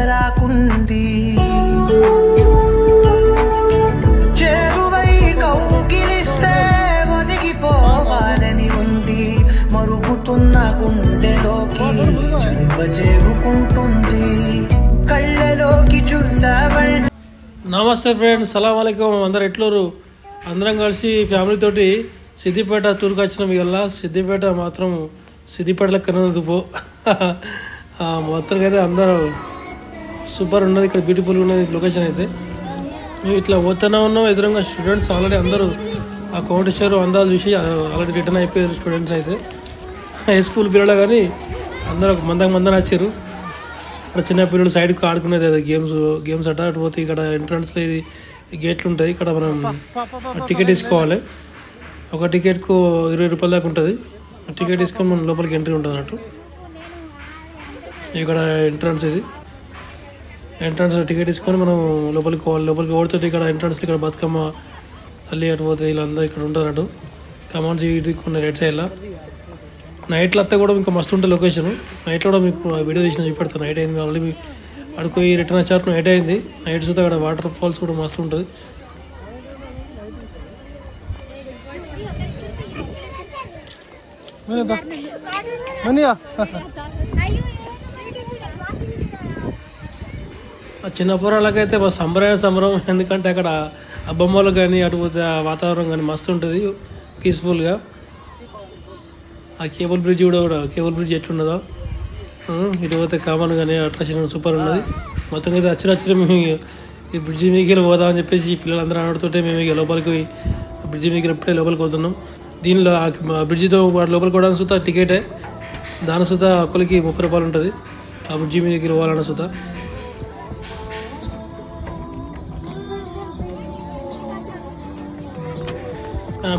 చెదరాకుంది చేరువై కౌగిలిస్తే ఒదిగిపోవాలని ఉంది. మరుగుతున్న గుండెలోకి చదువ చేరుకుంటుంది కళ్ళలోకి చూసావల్ నమస్తే ఫ్రెండ్స్ సలాం అందరు ఎట్లూరు అందరం కలిసి ఫ్యామిలీతోటి సిద్దిపేట టూర్కి వచ్చిన ఇవల్ల సిద్దిపేట మాత్రం సిద్దిపేటలో కన్నది పో మొత్తానికైతే అందరూ సూపర్ ఉన్నది ఇక్కడ బ్యూటిఫుల్ ఉన్నది లొకేషన్ అయితే. మేము ఇట్లా పోతూనే ఉన్నాం ఎదురుగా స్టూడెంట్స్ ఆల్రెడీ అందరూ ఆ కౌంటేశ్వర్ అందాలు చూసి ఆల్రెడీ రిటర్న్ అయిపోయారు స్టూడెంట్స్ అయితే. హై స్కూల్ పిల్లలు కానీ అందరూ ఒక మందకు మందని వచ్చారు. ఇక్కడ చిన్న పిల్లలు సైడ్కి ఆడుకునేది అది గేమ్స్ గేమ్స్ అట అటు పోతే ఇక్కడ ఎంట్రన్స్లో ఇది గేట్లు ఉంటాయి. ఇక్కడ మనం టికెట్ తీసుకోవాలి. ఒక టికెట్కు ఇరవై రూపాయల దాకా ఉంటుంది. టికెట్ తీసుకొని మనం లోపలికి ఎంట్రీ ఉంటుంది అన్నట్టు. ఇక్కడ ఎంట్రన్స్ ఇది. ఎంట్రన్స్ టికెట్ తీసుకొని మనం లోపలికి పోవాలి. లోపలికి ఓడుతుంటే ఇక్కడ ఎంట్రన్స్ ఇక్కడ బతుకమ్మ తల్లి అటు పోతే వీళ్ళందరూ ఇక్కడ ఉంటారు కమాండ్స్ ఇటు కొన్ని రైట్ సైడ్లో నైట్లో వస్తే కూడా ఇంకా మస్తు ఉంటుంది లొకేషన్ నైట్లో కూడా మీకు వీడియో తీసిన చూపెడతాను నైట్ అయింది ఆల్రెడీ అడుకోయి రిటర్న్ వచ్చారు నైట్ అయింది. నైట్ చూస్తే అక్కడ వాటర్ ఫాల్స్ కూడా మస్తు ఉంటుంది. ఆ చిన్న పొరాలకైతే మా సంబరమే సంబరం. ఎందుకంటే అక్కడ ఆ బొమ్మలు కానీ అటు పోతే ఆ వాతావరణం కానీ మస్తు ఉంటుంది. పీస్ఫుల్గా ఆ కేబుల్ బ్రిడ్జ్ కూడా కూడా కేబుల్ బ్రిడ్జ్ ఎట్లున్నదో. ఉమ్, ఇటు పోతే కామన్ కానీ అట్రాక్షన్ సూపర్ ఉన్నది. మొత్తం అయితే వచ్చిన వచ్చిన మేము ఈ బ్రిడ్జి మీదకి పోదాం అని చెప్పేసి ఈ పిల్లలందరూ ఆడుతుంటే మేము ఇక లోపలికి పోయి బ్రిడ్జి మీదకి ఎప్పుడే లోపలికి పోతున్నాం. దీనిలో ఆ బ్రిడ్జితో వాటి లోపలికి పోవడానికి సుతా టికెటే. దాని సుత ఒకరికి ముప్పై రూపాయలు ఉంటుంది. ఆ బ్రిడ్జి మీదకి పోవాలన్న సుతా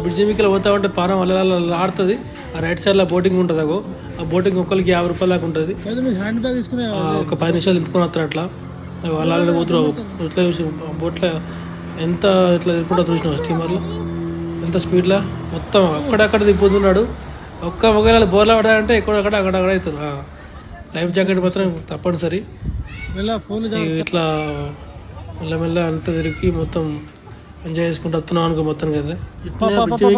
బ్రిడ్జి మీదకి పోతా ఉంటే పానం అల్ల ఆడుతుంది. ఆ రైట్ సైడ్లో బోటింగ్ ఉంటుంది అగో. ఆ బోటింగ్ ఒక్కరికి యాభై రూపాయల దాకా ఉంటుంది. హ్యాండ్ బ్యాగ్ తీసుకునే ఆ, ఒక పది నిమిషాలు దింపుకొని వస్తారు అట్లా. వాళ్ళ వాళ్ళని కూతురు ఇట్లా చూసి బోట్లో ఎంత ఇట్లా తిప్పుకుంటా చూసినావు స్టీమర్లో ఎంత స్పీడ్లో మొత్తం అక్కడక్కడ దిప్పుతున్నాడు ఒక్క ఒకవేళ బోర్లా పడాలంటే ఎక్కడక్కడ అక్కడక్కడ అవుతుంది. లైఫ్ జాకెట్ మాత్రం తప్పనిసరి. ఇట్లా మెల్లమెల్ల అంతా తిరిగి మొత్తం ఎంజాయ్ చేసుకుంటూ వస్తున్నాం అనుకో మొత్తం కదా.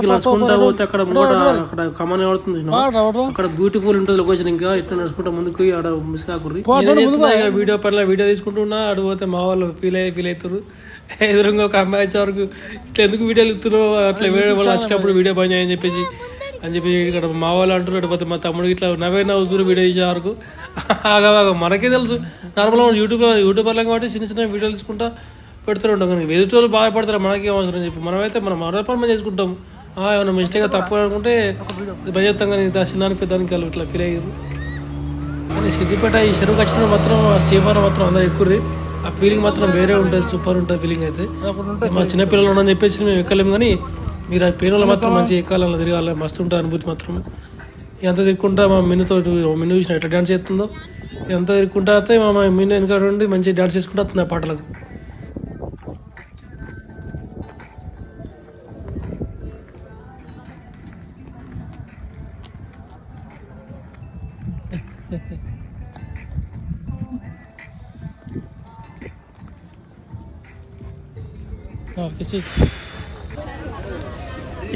నడుచుకుంటా పోతే అక్కడ అక్కడ కమాన్ చూసినావా? అక్కడ బ్యూటిఫుల్ ఉంటుంది లొకేషన్ ఇంకా. ఇట్లా నడుచుకుంటా ముందుకు ఆడ మిస్ కాకుర్రి. వీడియో పట్ల వీడియో తీసుకుంటున్నా ఆడ పోతే మా వాళ్ళు ఫీల్ అయ్యి ఫీల్ అవుతారు ఎదురుగా ఒక అమ్మాయి వచ్చే వరకు ఇట్లా ఎందుకు వీడియోలు ఇస్తున్నావు అట్లా వేరే వాళ్ళు వచ్చినప్పుడు వీడియో పని చేయని చెప్పేసి అని చెప్పి ఇక్కడ మా వాళ్ళు అంటారు అటు పోతే మా తమ్ముడు ఇట్లా నవ్వే నవ్వుతురు వీడియో ఇచ్చే వరకు. ఆగా మనకే తెలుసు. నార్మల్గా యూట్యూబ్లో యూట్యూబర్లో కాబట్టి చిన్న చిన్న వీడియోలు తీసుకుంటా. పెడుతూనే ఉంటాం కానీ వాళ్ళు బాధపడతారు మనకి అవసరం అని చెప్పి. మనమైతే మనం మన పని మనం చేసుకుంటాం. ఆ, ఏమైనా మిస్టేక్ తప్పు అనుకుంటే భయం చేస్తాం కానీ చిన్నానికి పెద్దానికి వాళ్ళు ఇట్లా ఫీల్ అయ్యారు. కానీ సిద్దిపేట ఈ చెరువుకి వచ్చిన మాత్రం ఆ స్టీమర్ మాత్రం అందరూ ఎక్కుర్రి. ఆ ఫీలింగ్ మాత్రం వేరే ఉంటుంది సూపర్ ఉంటుంది ఫీలింగ్ అయితే. మా చిన్నపిల్లలు ఉన్నారని చెప్పేసి మేము ఎక్కలేము కానీ మీరు ఆ పేరులో మాత్రం మంచి ఎక్కాలని తిరగాలి మస్తు ఉంటుంది అనుభూతి మాత్రం. ఎంత తిరుక్కుంటా మా మిన్నుతో మిన్ను చూసిన ఎట్లా డాన్స్ చేస్తుందో. ఎంత తిరుక్కుంటా అయితే మా మిన్ను వెనక నుండి మంచి డాన్స్ చేసుకుంటూ వస్తుంది ఆ పాటలకు.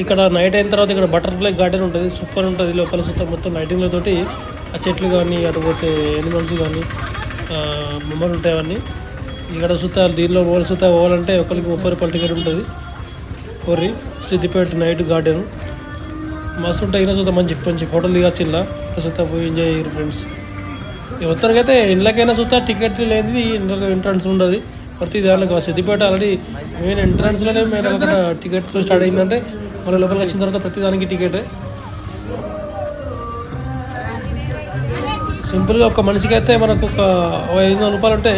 ఇక్కడ నైట్ అయిన తర్వాత ఇక్కడ బటర్ఫ్లై గార్డెన్ ఉంటుంది సూపర్ ఉంటుంది లోపల సుత్త మొత్తం లైటింగ్లతోటి ఆ చెట్లు కానీ అటు పోతే ఎనిమల్స్ కానీ బొమ్మలు ఉంటాయి అవన్నీ. ఇక్కడ సుత్త దీనిలో ఓల సుత్త పోవాలంటే ఒకరికి ముప్పై రూపాయల టికెట్ ఉంటుంది. కొర్రి సిద్దిపేట నైట్ గార్డెన్. మస్తు ఉంటాయి ఇక్కడ చూద్దాం మంచి మంచి ఫోటోలు దిగచ్చు ఇలా సుత్త పోయి ఎంజాయ్ చేయరు ఫ్రెండ్స్ మొత్తానికి అయితే ఇండ్లకైనా చూస్తా టికెట్ లేనిది ఇంట్లో ఎంట్రన్స్ ఉండదు. ప్రతి దాంట్లో సిద్దిపేట ఆల్రెడీ మెయిన్ ఎంట్రన్స్లోనే మెయిన్ అక్కడ టికెట్ స్టార్ట్ అయిందంటే మళ్ళీ లోపలికి వచ్చిన తర్వాత ప్రతి దానికి టికెట్ సింపుల్గా ఒక మనిషికి అయితే మనకు ఒక ఐదు వందల రూపాయలు ఉంటే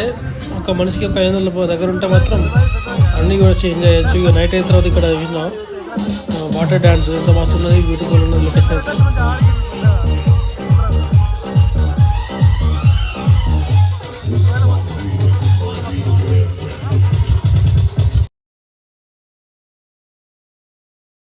ఒక మనిషికి ఒక ఐదు వందల దగ్గర ఉంటే మాత్రం అన్నీ కూడా చేంజ్ ఎంజాయ్ చేయొచ్చు. ఇక నైట్ అయిన తర్వాత ఇక్కడ చూసినాం. వాటర్ డ్యాన్స్ ఎంత మస్తు ఉన్నది బ్యూటిఫుల్ ఉన్నది లొకేషన్ అయితే.